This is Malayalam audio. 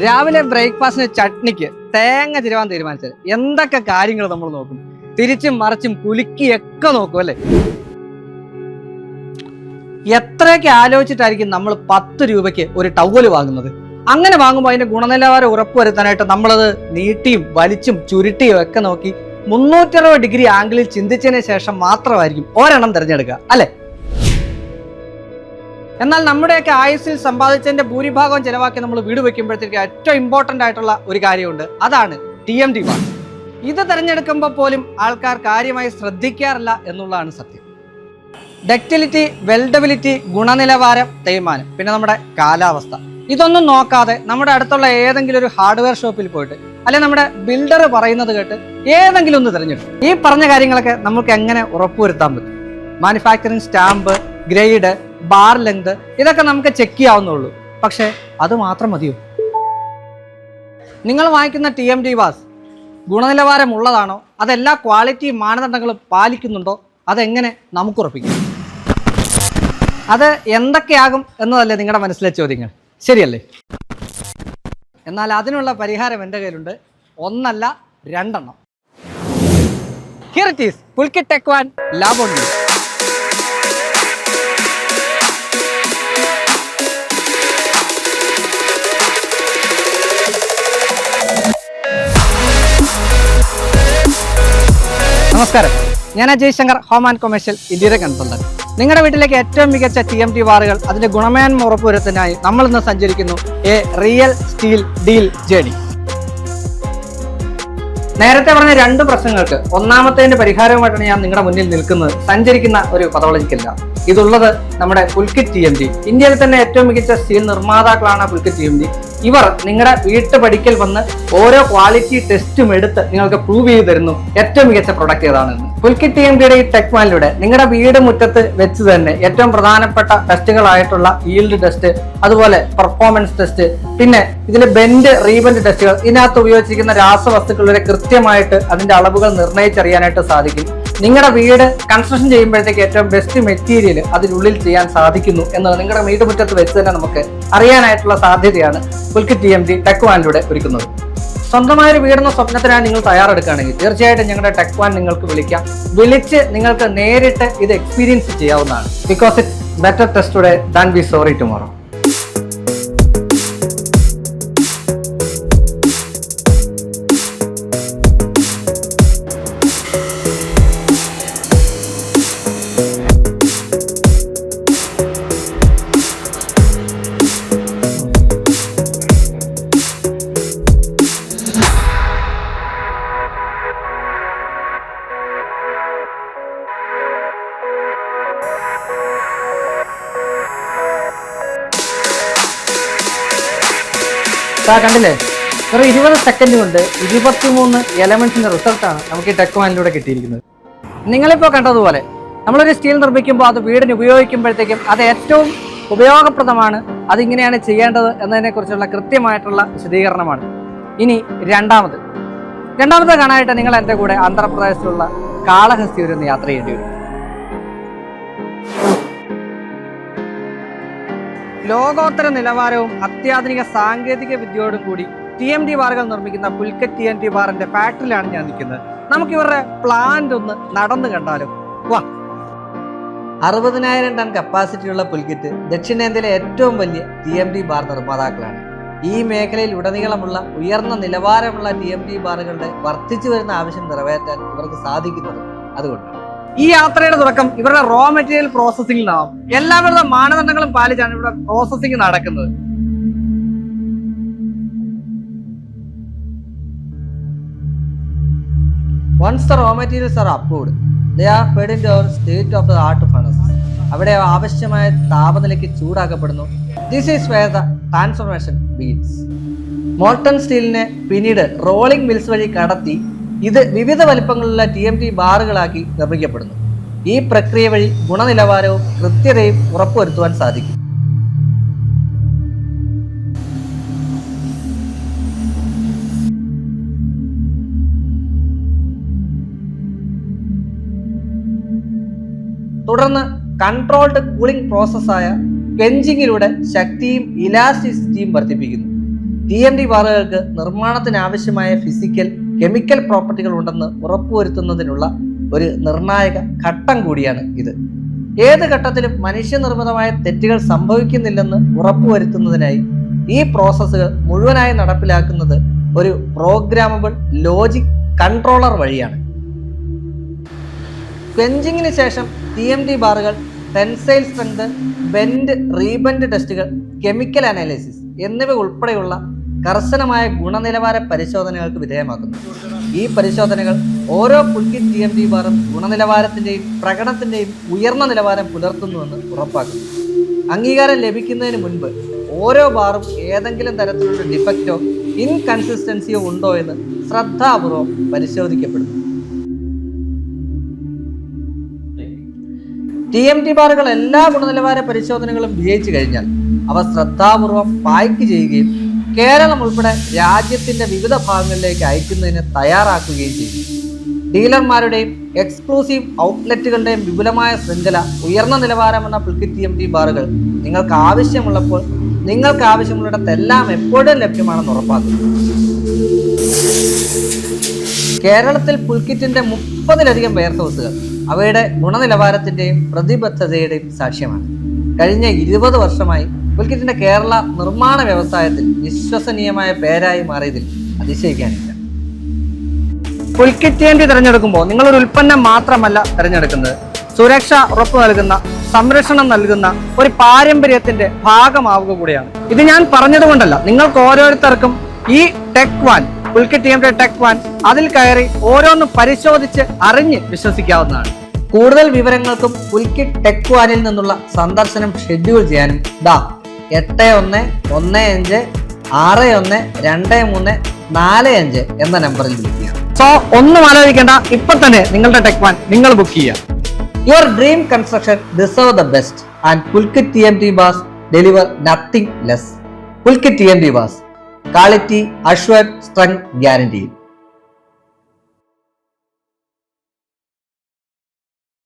രാവിലെ ബ്രേക്ക്ഫാസ്റ്റിന് ചട്നിക്ക് തേങ്ങ തിരുവാൻ തീരുമാനിച്ചത്. എന്തൊക്കെ കാര്യങ്ങൾ നമ്മൾ നോക്കും? തിരിച്ചും മറിച്ചും കുലുക്കിയൊക്കെ നോക്കും അല്ലേ? എത്രയൊക്കെ ആലോചിച്ചിട്ടായിരിക്കും നമ്മൾ പത്ത് രൂപയ്ക്ക് ഒരു ടവൽ വാങ്ങുന്നത്? അങ്ങനെ വാങ്ങുമ്പോൾ അതിന്റെ ഗുണനിലവാരം ഉറപ്പുവരുത്താനായിട്ട് നമ്മളത് നീട്ടിയും വലിച്ചും ചുരുട്ടിയും ഒക്കെ നോക്കി മുന്നൂറ്ററുപത് ഡിഗ്രി ആംഗിളിൽ ചിന്തിച്ചതിന് ശേഷം മാത്രമായിരിക്കും ഒരെണ്ണം തിരഞ്ഞെടുക്കുക. അല്ലെ? എന്നാൽ നമ്മുടെയൊക്കെ ആയുസ്സിൽ സമ്പാദിച്ചതിന്റെ ഭൂരിഭാഗം ചെലവാക്കി നമ്മൾ വീട് വെക്കുമ്പോഴത്തേക്ക് ഏറ്റവും ഇമ്പോർട്ടന്റ് ആയിട്ടുള്ള ഒരു കാര്യമുണ്ട്. അതാണ് ടി എം ഡി വാൾ ഇത് തിരഞ്ഞെടുക്കുമ്പോൾ പോലും ആൾക്കാർ കാര്യമായി ശ്രദ്ധിക്കാറില്ല എന്നുള്ളതാണ് സത്യം. ഡക്റ്റിലിറ്റി വെൽഡബിലിറ്റി ഗുണനിലവാരം തേയ്മാനം പിന്നെ നമ്മുടെ കാലാവസ്ഥ. ഇതൊന്നും നോക്കാതെ നമ്മുടെ അടുത്തുള്ള ഏതെങ്കിലും ഒരു ഹാർഡ്വെയർ ഷോപ്പിൽ പോയിട്ട് അല്ലെ നമ്മുടെ ബിൽഡർ പറയുന്നത് കേട്ട് ഏതെങ്കിലും ഒന്ന് തിരഞ്ഞെടുക്കും ഈ പറഞ്ഞ കാര്യങ്ങളൊക്കെ നമുക്ക് എങ്ങനെ ഉറപ്പുവരുത്താൻ പറ്റും? Manufacturing stamp grade bar length ഇതൊക്കെ നമുക്ക് ചെക്ക് ചെയ്യാവുന്നുള്ളൂ പക്ഷേ അത് മാത്രം മതിയോ? നിങ്ങൾ വാങ്ങിക്കുന്ന ടി എം ഡി വാസ് ഗുണനിലവാരമുള്ളതാണോ? അതെല്ലാ ക്വാളിറ്റി മാനദണ്ഡങ്ങളും പാലിക്കുന്നുണ്ടോ? അതെങ്ങനെ നമുക്ക് ഉറപ്പിക്കും? അത് എന്തൊക്കെയാകും എന്നതല്ലേ നിങ്ങളുടെ മനസ്സിലെ ചോദ്യങ്ങൾ. ശരിയല്ലേ? എന്നാൽ അതിനുള്ള പരിഹാരം എന്റെ കയ്യിലുണ്ട്. ഒന്നല്ല രണ്ടെണ്ണം. Here it is Pulkit tech നമസ്കാരം. ഞാൻ Ajay Shankar home and commercial ഇന്ത്യയുടെ കൺസൾട്ടന്റ് നിങ്ങളുടെ വീട്ടിലേക്ക് ഏറ്റവും മികച്ച ടി എം ടി വാറുകൾ അതിന്റെ ഗുണമേന്മ ഉറപ്പുവരുത്തിനായി നമ്മൾ ഇന്ന് സഞ്ചരിക്കുന്നു a real steel deal journey നേരത്തെ പറഞ്ഞ രണ്ട് പ്രശ്നങ്ങൾക്ക് ഒന്നാമത്തേന്റെ പരിഹാരവുമായിട്ടാണ് ഞാൻ നിങ്ങളുടെ മുന്നിൽ നിൽക്കുന്നത്. സഞ്ചരിക്കുന്ന ഒരു പതവളജിക്കല്ല ഇതുള്ളത് നമ്മുടെ പുൽക്കിറ്റ് ടി എം ഡി ഇന്ത്യയിൽ തന്നെ ഏറ്റവും മികച്ച സ്റ്റീൽ നിർമ്മാതാക്കളാണ് പുൽക്കിറ്റ് ടി എം ഡി ഇവർ നിങ്ങളുടെ വീട്ടു പഠിക്കൽ വന്ന് ഓരോ ക്വാളിറ്റി ടെസ്റ്റും എടുത്ത് നിങ്ങൾക്ക് പ്രൂവ് ചെയ്ത് തരുന്നു. ഏറ്റവും മികച്ച പ്രൊഡക്റ്റ് ഏതാണെന്ന് പുൽക്കിറ്റ് ടി എം ഡിയുടെ ഈ ടെക്മാലിലൂടെ നിങ്ങളുടെ വീട് മുറ്റത്ത് വെച്ച് തന്നെ ഏറ്റവും പ്രധാനപ്പെട്ട ടെസ്റ്റുകളായിട്ടുള്ള ഈൽഡ് ടെസ്റ്റ് അതുപോലെ പെർഫോമൻസ് ടെസ്റ്റ് പിന്നെ ഇതിന്റെ ബെൻഡ് റീബെൻഡ് ടെസ്റ്റുകൾ ഇതിനകത്ത് ഉപയോഗിച്ചിരിക്കുന്ന രാസവസ്തുക്കളുടെ കൃത്യമായിട്ട് അതിന്റെ അളവുകൾ നിർണയിച്ചറിയാനായിട്ട് സാധിക്കും. നിങ്ങളുടെ വീട് കൺസ്ട്രക്ഷൻ ചെയ്യുമ്പോഴത്തേക്ക് ഏറ്റവും ബെസ്റ്റ് മെറ്റീരിയൽ അതിനുള്ളിൽ ചെയ്യാൻ സാധിക്കുന്നു എന്നത് നിങ്ങളുടെ വീട്ടുമുറ്റത്ത് വെച്ച് തന്നെ നമുക്ക് അറിയാനായിട്ടുള്ള സാധ്യതയാണ് പുൽക്കി ടി എം ഡി ടെക്വാനിലൂടെ ഒരുക്കുന്നത്. സ്വന്തമായ ഒരു വീടെന്ന സ്വപ്നത്തിനായി നിങ്ങൾ തയ്യാറെടുക്കുകയാണെങ്കിൽ തീർച്ചയായിട്ടും ഞങ്ങളുടെ ടെക്വാൻ നിങ്ങൾക്ക് വിളിക്കാം. വിളിച്ച് നിങ്ങൾക്ക് നേരിട്ട് ഇത് എക്സ്പീരിയൻസ് ചെയ്യാവുന്നതാണ്. Because it's better test today than be sorry tomorrow sir കണ്ടില്ലേ? വെറും ഇരുപത് സെക്കൻഡ് കൊണ്ട് ഇരുപത്തിമൂന്ന് എലമെന്റ്സിന്റെ റിസൾട്ടാണ് നമുക്ക് ഈ ടെക് വാനിലൂടെ കിട്ടിയിരിക്കുന്നത്. നിങ്ങളിപ്പോൾ കണ്ടതുപോലെ നമ്മളൊരു സ്റ്റീൽ നിർമ്മിക്കുമ്പോൾ അത് വീടിന് ഉപയോഗിക്കുമ്പോഴത്തേക്കും അത് ഏറ്റവും ഉപയോഗപ്രദമാണ് അതിങ്ങനെയാണ് ചെയ്യേണ്ടത് എന്നതിനെക്കുറിച്ചുള്ള കൃത്യമായിട്ടുള്ള വിശദീകരണമാണ്. ഇനി രണ്ടാമത്. രണ്ടാമത് കാണാനായിട്ട് നിങ്ങൾ എന്റെ കൂടെ ആന്ധ്രാപ്രദേശിലുള്ള കാളഹസ്തി ഒരു യാത്ര ചെയ്യേണ്ടി വരും. ലോകോത്തര നിലവാരവും അത്യാധുനിക സാങ്കേതിക വിദ്യയോടും കൂടി ടി എം ഡി ബാറുകൾ നിർമ്മിക്കുന്ന പുൽക്കറ്റ് ടി എം ടി ബാറിന്റെ ഫാക്ടറിയിലാണ് ഞാൻ നിൽക്കുന്നത്. നമുക്ക് ഇവരുടെ പ്ലാന്റ് ഒന്ന് നടന്നു കണ്ടാലോ? വാ. അറുപതിനായിരം ടൺ കപ്പാസിറ്റിയുള്ള പുൽക്കറ്റ് ദക്ഷിണേന്ത്യയിലെ ഏറ്റവും വലിയ ടി എം ഡി ബാർ നിർമ്മാതാക്കളാണ്. ഈ മേഖലയിൽ ഉടനീളമുള്ള ഉയർന്ന നിലവാരമുള്ള ടി എം ഡി ബാറുകളുടെ വർദ്ധിച്ചു വരുന്ന ആവശ്യം നിറവേറ്റാൻ ഇവർക്ക് സാധിക്കുന്നത് അതുകൊണ്ടാണ്. ഈ യാത്രയുടെ തുടക്കം ഇവരുടെ റോ മെറ്റീരിയൽ പ്രോസസ്സിംഗിലാവും എല്ലാവരുടെ മാനദണ്ഡങ്ങളും പാലിച്ചാണ് ഇവിടെ പ്രോസസ്സിംഗ് നടക്കുന്നത്. Once the raw materials are approved, they are fed in our state of the art furnace അവിടെ ആവശ്യമായ താപനിലയ്ക്ക് ചൂടാക്കപ്പെടുന്നു. This is where the transformation begins molten സ്റ്റീലിനെ പിന്നീട് റോളിംഗ് മിൽസ് വഴി കടത്തി ഇത് വിവിധ വലിപ്പങ്ങളിലുള്ള ടി എം ടി ബാറുകളാക്കി നിർമ്മിക്കപ്പെടുന്നു. ഈ പ്രക്രിയ വഴി ഗുണനിലവാരവും കൃത്യതയും ഉറപ്പുവരുത്തുവാൻ സാധിക്കും. തുടർന്ന് കൺട്രോൾഡ് കൂളിംഗ് പ്രോസസ്സായ പെഞ്ചിങ്ങിലൂടെ ശക്തിയും ഇലാസ്റ്റിസിറ്റിയും വർദ്ധിപ്പിക്കുന്നു. ടി എം ഡി ബാറുകൾക്ക് നിർമ്മാണത്തിന് ആവശ്യമായ ഫിസിക്കൽ കെമിക്കൽ പ്രോപ്പർട്ടികൾ ഉണ്ടെന്ന് ഉറപ്പുവരുത്തുന്നതിനുള്ള ഒരു നിർണായക ഘട്ടം കൂടിയാണ് ഇത്. ഏത് ഘട്ടത്തിലും മനുഷ്യനിർമ്മിതമായ തെറ്റുകൾ സംഭവിക്കുന്നില്ലെന്ന് ഉറപ്പുവരുത്തുന്നതിനായി ഈ പ്രോസസ്സുകൾ മുഴുവനായി നടപ്പിലാക്കുന്നത് ഒരു പ്രോഗ്രാമബിൾ ലോജിക് കൺട്രോളർ വഴിയാണ്. ക്വെഞ്ചിങ്ങിന് ശേഷം ടി എം ഡി ബാറുകൾ ടെൻസൈൽ സ്ട്രെങ്ത് ബെൻഡ് റീബെൻഡ് ടെസ്റ്റുകൾ കെമിക്കൽ അനാലിസിസ് എന്നിവ ഉൾപ്പെടെയുള്ള കർശനമായ ഗുണനിലവാര പരിശോധനകൾക്ക് വിധേയമാക്കുന്നു. ഈ പരിശോധനകൾ ഓരോ പുൽക്കിറ്റ് ടി എം ഡി ബാറും ഗുണനിലവാരത്തിന്റെയും പ്രകടനത്തിന്റെയും ഉയർന്ന നിലവാരം പുലർത്തുന്നുവെന്ന് ഉറപ്പാക്കുന്നു. അംഗീകാരം ലഭിക്കുന്നതിന് മുൻപ് ഓരോ ബാറും ഏതെങ്കിലും തരത്തിലുള്ള ഡിഫക്റ്റോ ഇൻകൺസിസ്റ്റൻസിയോ ഉണ്ടോ എന്ന് ശ്രദ്ധാപൂർവം പരിശോധിക്കപ്പെടുന്നു. ടി എം ടി ബാറുകൾ എല്ലാ ഗുണനിലവാര പരിശോധനകളും വിജയിച്ചു കഴിഞ്ഞാൽ അവ ശ്രദ്ധാപൂർവം പായ്ക്ക് ചെയ്യുകയും കേരളം ഉൾപ്പെടെ രാജ്യത്തിന്റെ വിവിധ ഭാഗങ്ങളിലേക്ക് അയക്കുന്നതിന് തയ്യാറാക്കുകയും ചെയ്തു. ഡീലർമാരുടെയും എക്സ്ക്ലൂസീവ് ഔട്ട്ലെറ്റുകളുടെയും വിപുലമായ ശൃംഖല ഉയർന്ന നിലവാരമെന്ന പുൽക്കിറ്റ് എം ടി ബാറുകൾ നിങ്ങൾക്ക് ആവശ്യമുള്ളപ്പോൾ നിങ്ങൾക്ക് ആവശ്യമുള്ളിടത്തെല്ലാം എപ്പോഴും ലഭ്യമാണെന്ന് ഉറപ്പാക്കുന്നു. കേരളത്തിൽ പുൽക്കിറ്റിന്റെ മുപ്പതിലധികം വെയർ ഹൗസുകൾ അവയുടെ ഗുണനിലവാരത്തിന്റെയും പ്രതിബദ്ധതയുടെയും സാക്ഷ്യമാണ്. കഴിഞ്ഞ ഇരുപത് വർഷമായി പുൽക്കിറ്റിന്റെ കേരള നിർമ്മാണ വ്യവസായത്തിൽ വിശ്വസനീയമായ പേരായി മാറിയതിൽ അതിശയിക്കാനില്ല. പുൽക്കിറ്റ് വേണ്ടി തിരഞ്ഞെടുക്കുമ്പോൾ നിങ്ങളൊരു ഉൽപ്പന്നം മാത്രമല്ല തിരഞ്ഞെടുക്കുന്നത്. സുരക്ഷ ഉറപ്പു നൽകുന്ന സംരക്ഷണം നൽകുന്ന ഒരു പാരമ്പര്യത്തിന്റെ ഭാഗമാവുക കൂടിയാണ്. ഇത് ഞാൻ പറഞ്ഞതുകൊണ്ടല്ല നിങ്ങൾക്ക് ഓരോരുത്തർക്കും ഈ ടെക് വാൻ പുൽക്കിറ്റ് ടീമിന്റെ ടെക് വാൻ അതിൽ കയറി ഓരോന്നും പരിശോധിച്ച് അറിഞ്ഞ് വിശ്വസിക്കാവുന്നതാണ്. കൂടുതൽ വിവരങ്ങൾക്കും പുൽക്കിറ്റ് ടെക് വാനിൽ നിന്നുള്ള സന്ദർശനം ഷെഡ്യൂൾ ചെയ്യാനും ദാ എട്ട് ഒന്ന് ഒന്ന് അഞ്ച് ആറ് ഒന്ന് രണ്ട് മൂന്ന് നാല് അഞ്ച് എന്ന നമ്പറിൽ വിളിക്കുക. സോ ഒന്നും ആലോചിക്കേണ്ട. ഇപ്പൊ തന്നെ നിങ്ങളുടെ ടെക് വാൻ നിങ്ങൾ ബുക്ക് ചെയ്യുക. Your dream construction deserve the best and Pulkit T M T bars deliver nothing less Pulkit T M T bars quality assure strength guarantee